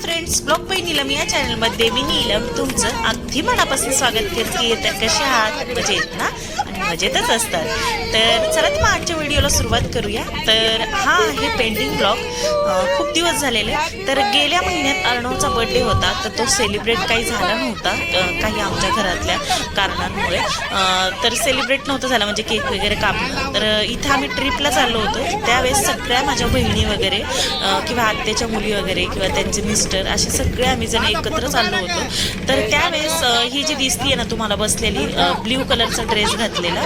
Friends blog बाई नीलम या चॅनलमध्ये मी नीलम तुमचं अगदी मनापासून स्वागत करते. तर कसे आहात? मजेत ना? मजेतच असतात. तर चला तर मग आजच्या व्हिडिओला सुरुवात करूया. तर हा आहे पेंटिंग ब्लॉग. खूप दिवस झालेले. तर गेल्या महिन्यात अर्णवचा बर्थडे होता. तर तो सेलिब्रेट काही झाला नव्हता. काही आमच्या घरातल्या कारणांमुळे. तर सेलिब्रेट नव्हतं झालं म्हणजे केक वगैरे कापणं. तर इथं आम्ही ट्रिपला चाललो होतो. त्यावेळेस सगळ्या माझ्या बहिणी वगैरे किंवा आत्याच्या मुली वगैरे किंवा त्यांचे मिस्टर असे सगळे आम्ही जण एकत्र चाललो होतो. तर त्यावेळेस ही जी दिसती आहे ना तुम्हाला बसलेली ब्ल्यू कलरचा ड्रेस घातलेला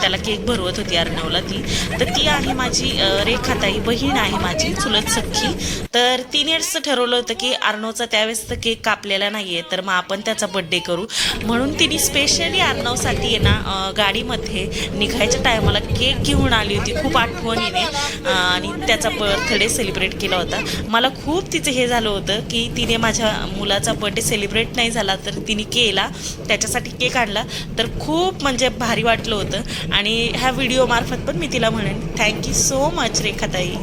त्याला केक भरवत होती अर्णवला ती. तर ती आहे माझी रेखाताई बहीण आहे माझी चुलत सख्खी तर तिनेच ठरवलं होतं की अर्णवचा त्यावेळेस तर केक कापलेला नाही आहे तर मग आपण त्याचा बड्डे करू. म्हणून तिने स्पेशली अर्णवसाठी आहे ना गाडीमध्ये निघायच्या टायमाला केक घेऊन आली होती खूप आठवणीने. आणि त्याचा बर्थडे सेलिब्रेट केला होता. मला खूप तिचं हे झालं होतं की तिने माझ्या मुलाचा बर्थडे सेलिब्रेट नाही झाला तर तिने केला. त्याच्यासाठी केक आणला. तर खूप म्हणजे भारी वाटलं होतं. आणि ह्या व्हिडिओमार्फत पण मी तिला म्हणेन थँक्यू सो मच रेखाताई.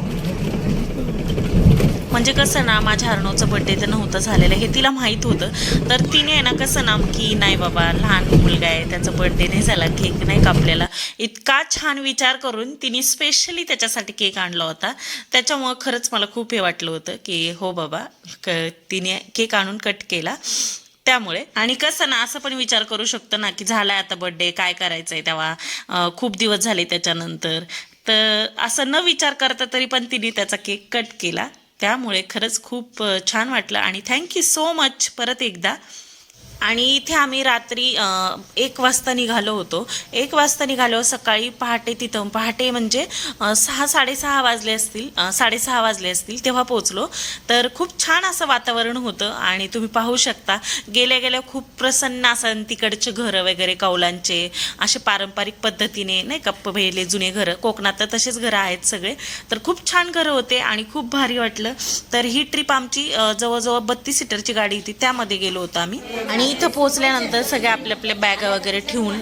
म्हणजे कसं ना माझ्या अर्णवचं बड्डे तर नव्हतं झालेलं हे तिला माहीत होतं. तर तिने आहे ना कसं ना की नाही बाबा लहान मुलगा आहे त्याचा बड्डे नाही झाला केक नाही कापलेला इतका छान विचार करून तिने स्पेशली त्याच्यासाठी केक आणला होता. त्याच्यामुळं खरंच मला खूप हे वाटलं होतं की हो बाबा क तिने केक आणून कट केला. त्यामुळे. आणि कसं ना असं पण विचार करू शकतो ना की झालाय आता बड्डे काय करायचंय तेव्हा? खूप दिवस झाले त्याच्यानंतर. तर असं न विचार करता तरी पण तिने त्याचा केक कट केला. त्यामुळे खरंच खूप छान वाटलं. आणि थँक्यू सो मच परत एकदा. आणि इथे आम्ही रात्री एक वाजता निघालो होतो. एक वाजता निघालो सकाळी पहाटे तिथं पहाटे म्हणजे सहा साडेसहा वाजले असतील साडेसहा वाजले असतील तेव्हा पोचलो तर खूप छान असं वातावरण होतं आणि तुम्ही पाहू शकता गेल्या गेल्या खूप प्रसन्न असं तिकडचे घरं वगैरे कौलांचे असे पारंपरिक पद्धतीने नाही का पहिले जुने घरं कोकणात तर तसेच घरं आहेत सगळे. तर खूप छान घरं होते आणि खूप भारी वाटलं. तर ही ट्रिप आमची जवळजवळ बत्तीस सीटरची गाडी होती त्यामध्ये गेलो होतो आम्ही. आणि इथं पोहोचल्यानंतर सगळे आपल्या आपल्या बॅग वगैरे ठेवून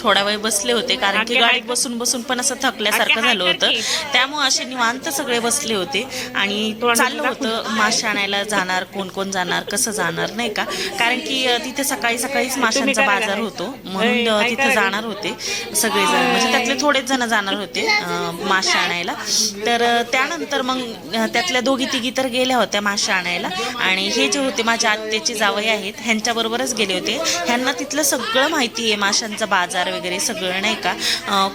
थोडा वेळ बसले होते. कारण की गाडीत बसून बसून पण असं थकल्यासारखं झालं होतं. त्यामुळे असे निवांत सगळे बसले होते. आणि चाललं होतं मासे आणायला जाणार कोण कोण जाणार कसं जाणार नाही का? कारण की तिथे सकाळी सकाळीच माशांचा बाजार होतो. म्हणून तिथे जाणार होते सगळेजण. म्हणजे त्यातले थोडेच जण जाणार होते मासे आणायला. तर त्यानंतर मग त्यातल्या दोघी तिघी तर गेल्या होत्या मासे आणायला. आणि हे जे होते माझ्या आत्याचे जावई आहेत ह्यांच्याबरोबरच गेले होते. ह्यांना तिथलं सगळं माहिती आहे माशांचा बाजार वगैरे सगळं नाही का?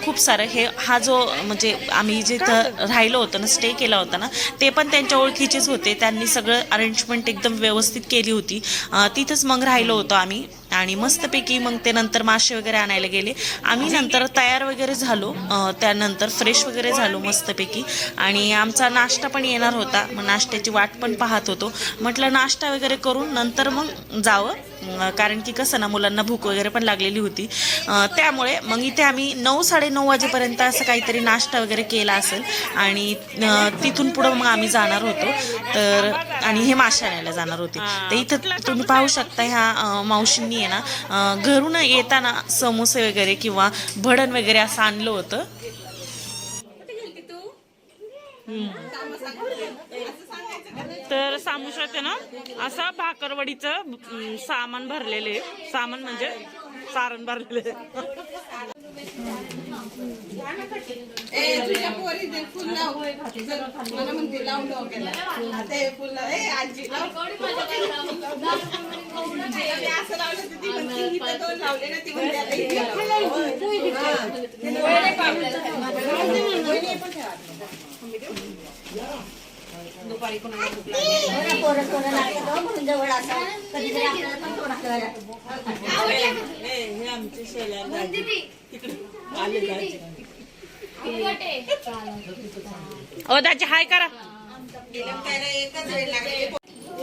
खूप सारं हे हा जो म्हणजे आम्ही जिथं राहिलो होतो ना स्टे केला होता ना ते पण त्यांच्या ओळखीचेच होते. त्यांनी सगळं अरेंजमेंट एकदम व्यवस्थित केली होती. तिथंच मग राहिलो होतो आम्ही आणि मस्तपैकी मग ते नंतर मासे वगैरे आणायला गेले. आम्ही नंतर तयार वगैरे झालो. त्यानंतर फ्रेश वगैरे झालो मस्तपैकी आणि आमचा नाश्ता पण येणार होता. मग नाश्त्याची वाट पण पाहत होतो. म्हटलं नाश्ता वगैरे करून नंतर मग जावं. कारण की कसं ना मुलांना भूक वगैरे पण लागलेली होती. त्यामुळे मग इथे आम्ही नऊ साडेनऊ वाजेपर्यंत असं काहीतरी नाश्ता वगैरे केला असेल आणि तिथून पुढं मग आम्ही जाणार होतो. तर आणि हे मासे आणायला जाणार होते. तर इथं तुम्ही पाहू शकता ह्या मावशींनी आहे ना घरून येताना समोसे वगैरे किंवा भडण वगैरे असं आणलं होतं. तर सामुशात ना असं भाकरवडीचं सामान भरलेले. सामान म्हणजे सारण भरलेले. हा. दुपारी कोणाला भूक लागली. पोरं पोरं लागतं म्हणून जवळ असं. कधीतरी आपल्याला पण थोडा ओ दाजी हाय करा त्याला एकच वेळ लागली.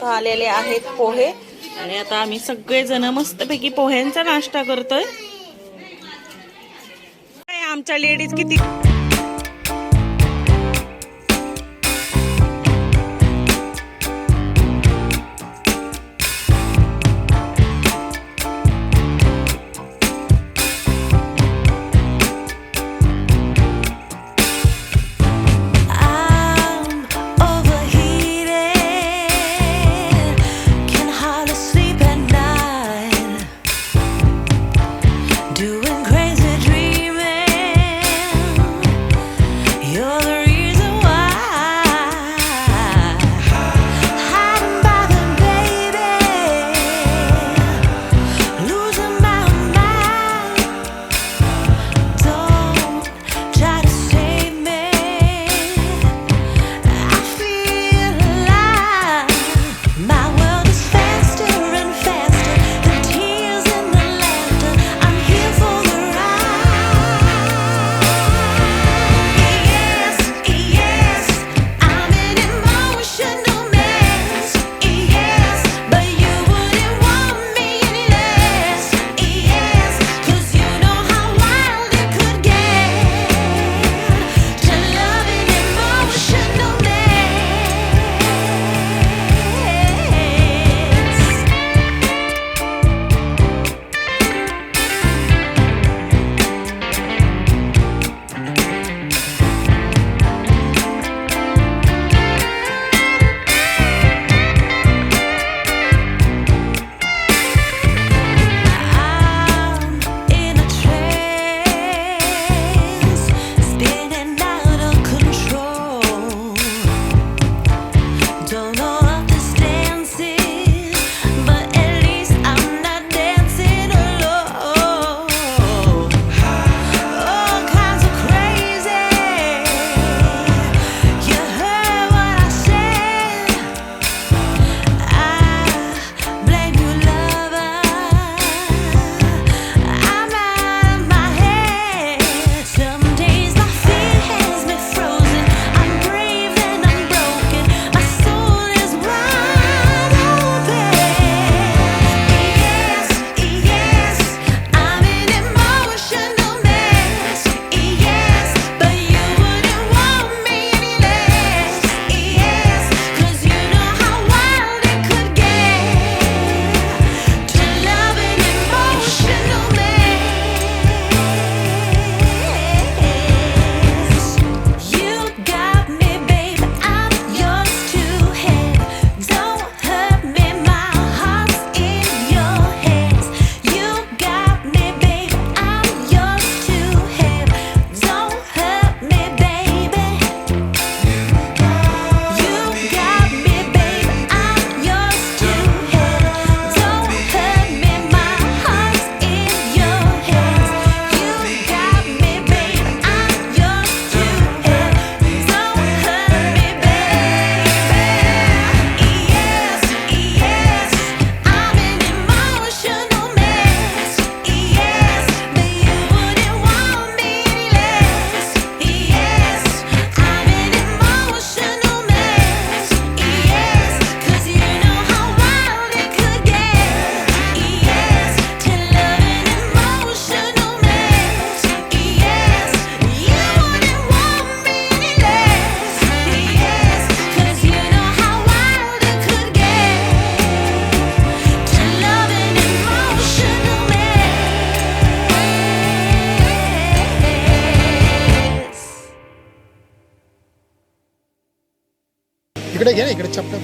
आलेले आहेत पोहे. आणि आता आम्ही सगळेजण मस्तपैकी पोह्यांचा नाश्ता करतोय. काय आमच्या लेडीज किती ఏరియా ఇక్కడ చెప్పడం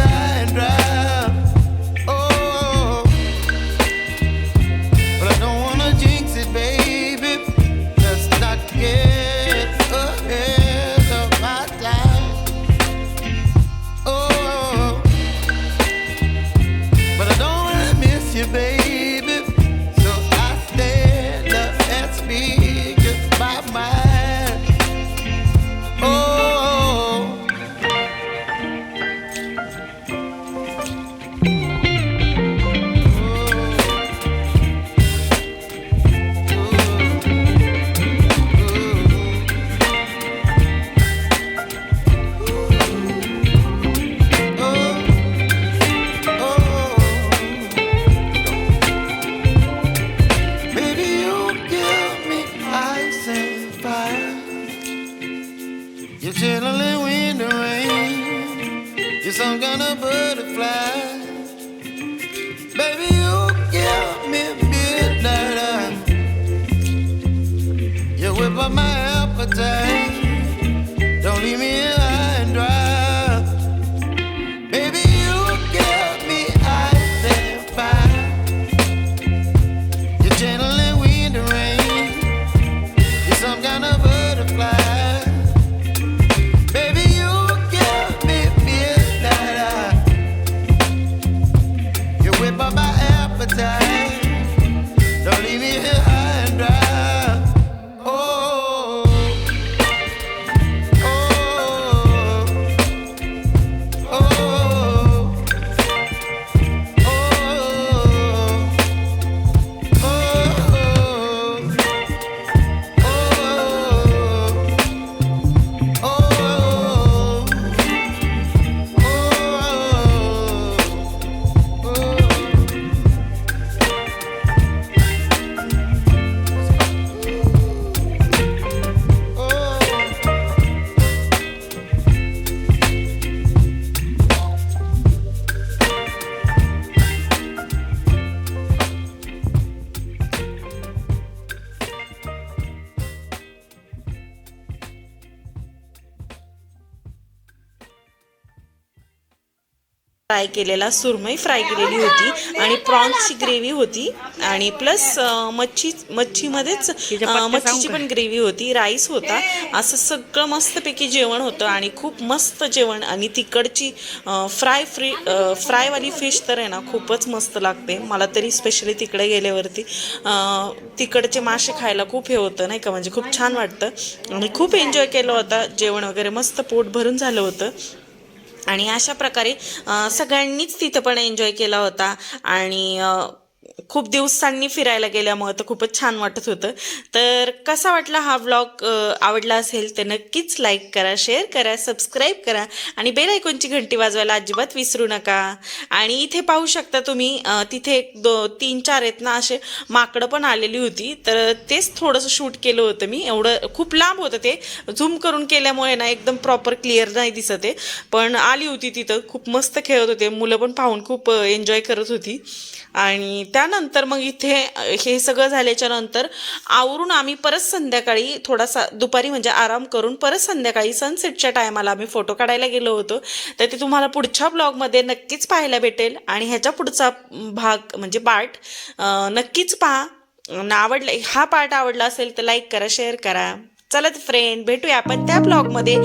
Kind of butterfly. Baby, you give me. You whip up my appetite. Fry केलेला सुरमई फ्राय केलेली होती आणि प्रॉन्सची ग्रेव्ही होती. आणि प्लस मच्छी मच्छीमध्येच मच्छीची पण ग्रेव्ही होती राईस होता. असं सगळं मस्तपैकी जेवण होतं आणि खूप मस्त जेवण आणि तिकडची फ्राय फ्री फ्रायवाली फिश तर आहे ना खूपच मस्त लागते. मला तरी स्पेशली तिकडे गेल्यावरती तिकडचे मासे खायला खूप हे होतं नाही का? म्हणजे खूप छान वाटतं. आणि खूप एन्जॉय केलं होतं जेवण वगैरे मस्त पोट भरून झालं होतं. आणि अशा प्रकारे सगळ्यांनीच तिथं पण एन्जॉय केला होता. आणि खूप दिवसांनी फिरायला गेल्यामुळं तर खूपच छान वाटत होतं. तर कसा वाटला हा व्लॉग आवडला असेल तर नक्कीच लाईक करा शेअर करा सबस्क्राईब करा आणि बेल आयकॉनची घंटी वाजवायला अजिबात विसरू नका. आणि इथे पाहू शकता तुम्ही तिथे एक दो तीन चार आहेत ना असे माकडं पण आलेली होती. तर तेच थोडंसं शूट केलं होतं मी. एवढं खूप लांब होतं ते. झूम करून केल्यामुळे ना एकदम प्रॉपर क्लिअर नाही दिसत आहे. पण आली होती तिथं. खूप मस्त खेळत होते. मुलं पण पाहून खूप एन्जॉय करत होती. आणि त्यानंतर मग इथे हे सगळं झाल्याच्यानंतर आवरून आम्ही परत संध्याकाळी थोडासा दुपारी म्हणजे आराम करून परत संध्याकाळी सनसेटच्या टायमाला आम्ही फोटो काढायला गेलो होतो. तर ते तुम्हाला पुढच्या ब्लॉगमध्ये नक्कीच पाहायला भेटेल. आणि ह्याच्या पुढचा भाग म्हणजे पार्ट नक्कीच पहा. आवडला हा पार्ट आवडला असेल तर लाईक करा शेअर करा. चला फ्रेंड भेटूया आपण त्या ब्लॉगमध्ये